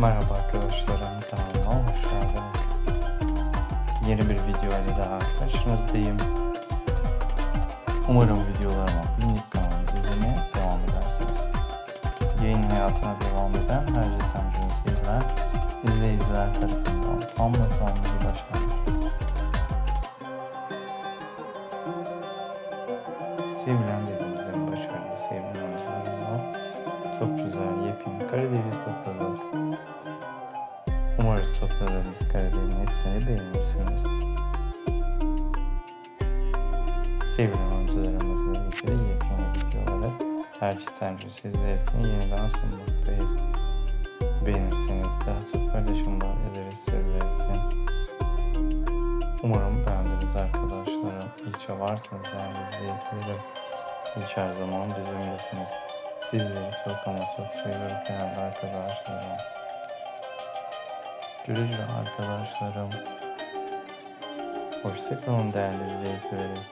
Merhaba arkadaşlarım, kanalıma hoş geldiniz. Yeni bir video ile daha karşınızdayım. Umarım videolarıma minik kanalımızı izlemeye devam edersiniz. Yayın hayatına devam eden her resimcinin seyirler, izleyiciler tarafından tam ve tamamıyla başlanır. Sevilen dizimizin başarılı sevilen oyuncularından çok güzel yepyeni Karadeniz topladık. Umarız topladığımız karelerin hepsini beğenirsiniz. Sevilen oyuncularımızla ilgili yepyeni videoları her şeyden sizler için yeniden sunmaktayız. Beğenirseniz daha çok paylaşımlar ederiz sizler için. Umarım beğendiniz arkadaşlarım. İyi varsınız değerli izleyicilerim. Hiç her zaman bizimlesiniz. Sizleri çok ama çok seviyoruz değerli arkadaşlarım. Güle arkadaşlarım. Hoşçakalın değerli izleyicilerim.